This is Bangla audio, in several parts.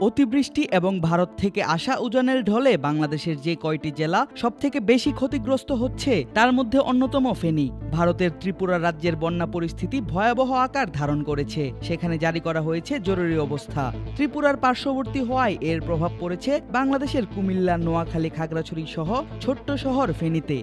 অতিবৃষ্টি এবং ভারত থেকে আসা উজানের ঢলে বাংলাদেশের যে কয়টি জেলা সবথেকে বেশি ক্ষতিগ্রস্ত হচ্ছে, তার মধ্যে অন্যতম ফেনী। ভারতের ত্রিপুরা রাজ্যের বন্যা পরিস্থিতি ভয়াবহ আকার ধারণ করেছে। সেখানে জারি করা হয়েছে জরুরি অবস্থা। ত্রিপুরার পার্শ্ববর্তী হওয়ায় এর প্রভাব পড়েছে বাংলাদেশের কুমিল্লা, নোয়াখালী খাগড়াছড়ি সহ ছোট্ট শহর ফেনীতে।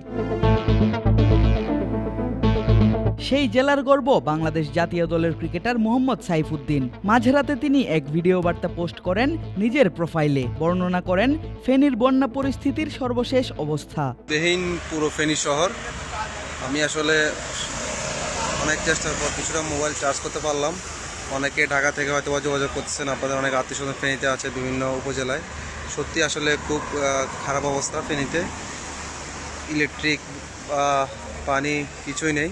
সেই জেলার গর্ব বাংলাদেশ জাতীয় দলের ক্রিকেটার মোহাম্মদ সাইফুদ্দিন। মাঝরাতে তিনি এক ভিডিও বার্তা পোস্ট করেন নিজের প্রোফাইলে, বর্ণনা করেন ফেনীর বন্যা পরিস্থিতির সর্বশেষ অবস্থা। দেহীন পুরো ফেনী শহর। আমি আসলে অনেক চেষ্টার পর কিছুটা মোবাইল চার্জ করতে পারলাম। অনেকে ঢাকা থেকে হয়তো যোগাযোগ করতেছেন, আপনাদের অনেক আত্মীয় স্বজন ফেনীতে আছে বিভিন্ন উপজেলায়। সত্যি আসলে খুব খারাপ অবস্থা ফেনীতে। ইলেকট্রিক বা পানি কিছুই নেই।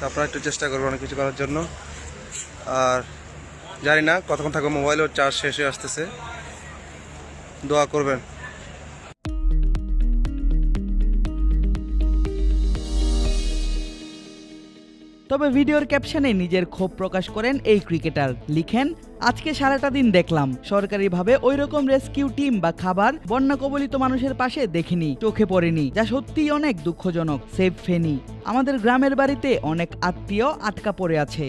তো একটু চেষ্টা করবেন অনেক কিছু করার জন্য। আর জানি না কতক্ষণ থাকবে, মোবাইলও চার্জ শেষ হয়ে আসতেছে। দোয়া করবেন। তবে ভিডিওর ক্যাপশনে নিজের ক্ষোভ প্রকাশ করেন এই ক্রিকেটার। লিখেন, আজকে সারাটা দিন দেখলাম। সরকারিভাবে ওই রকম রেস্কিউ টিম বা খাবার বন্যা কবলিত মানুষের পাশে দেখিনি, চোখে পড়েনি, যা সত্যিই অনেক দুঃখজনক, সেভ ফেনি। আমাদের গ্রামের বাড়িতে অনেক আত্মীয় আটকা পড়ে আছে।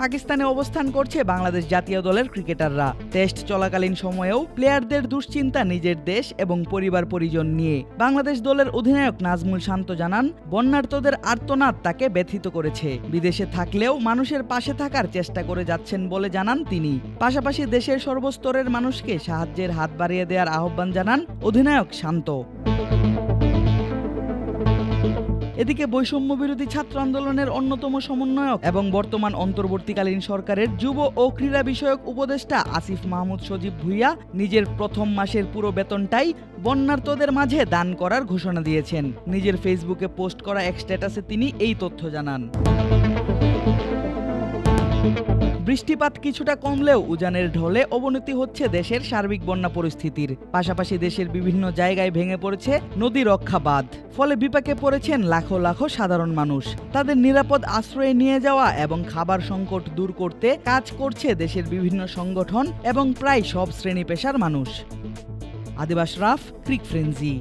পাকিস্তানে অবস্থান করছে বাংলাদেশ জাতীয় দলের ক্রিকেটাররা। টেস্ট চলাকালীন সময়েও প্লেয়ারদের দুশ্চিন্তা নিজের দেশ এবং পরিবার পরিজন নিয়ে। বাংলাদেশ দলের অধিনায়ক নাজমুল শান্ত জানান, বন্যার্তদের আর্তনাদ তাকে ব্যথিত করেছে। বিদেশে থাকলেও মানুষের পাশে থাকার চেষ্টা করে যাচ্ছেন বলে জানান তিনি। পাশাপাশি দেশের সর্বস্তরের মানুষকে সাহায্যের হাত বাড়িয়ে দেওয়ার আহ্বান জানান অধিনায়ক শান্ত। এদিকে বৈষম্য বিরোধী ছাত্র আন্দোলনের অন্যতম সমন্বয়ক এবং বর্তমান অন্তর্বর্তীকালীন সরকারের যুব ও ক্রীড়া বিষয়ক উপদেষ্টা আসিফ মাহমুদ সজীব ভুইয়া নিজের প্রথম মাসের পুরো বেতনটাই বন্যার্তদের মাঝে দান করার ঘোষণা দিয়েছেন। নিজের ফেসবুকে পোস্ট করা এক স্ট্যাটাসে তিনি এই তথ্য জানান। বৃষ্টিপাত কিছুটা কমলেও উজানের ঢলে অবনতি হচ্ছে দেশের সার্বিক বন্যা পরিস্থিতির। পাশাপাশি দেশের বিভিন্ন জায়গায় ভেঙে পড়েছে নদী রক্ষা বাঁধ। ফলে বিপাকে পড়েছেন লাখো লাখো সাধারণ মানুষ। তাদের নিরাপদ আশ্রয়ে নিয়ে যাওয়া এবং খাবার সংকট দূর করতে কাজ করছে দেশের বিভিন্ন সংগঠন এবং প্রায় সব শ্রেণি পেশার মানুষ। আদিবাস রাফ, ক্রিক ফ্রেন্সি।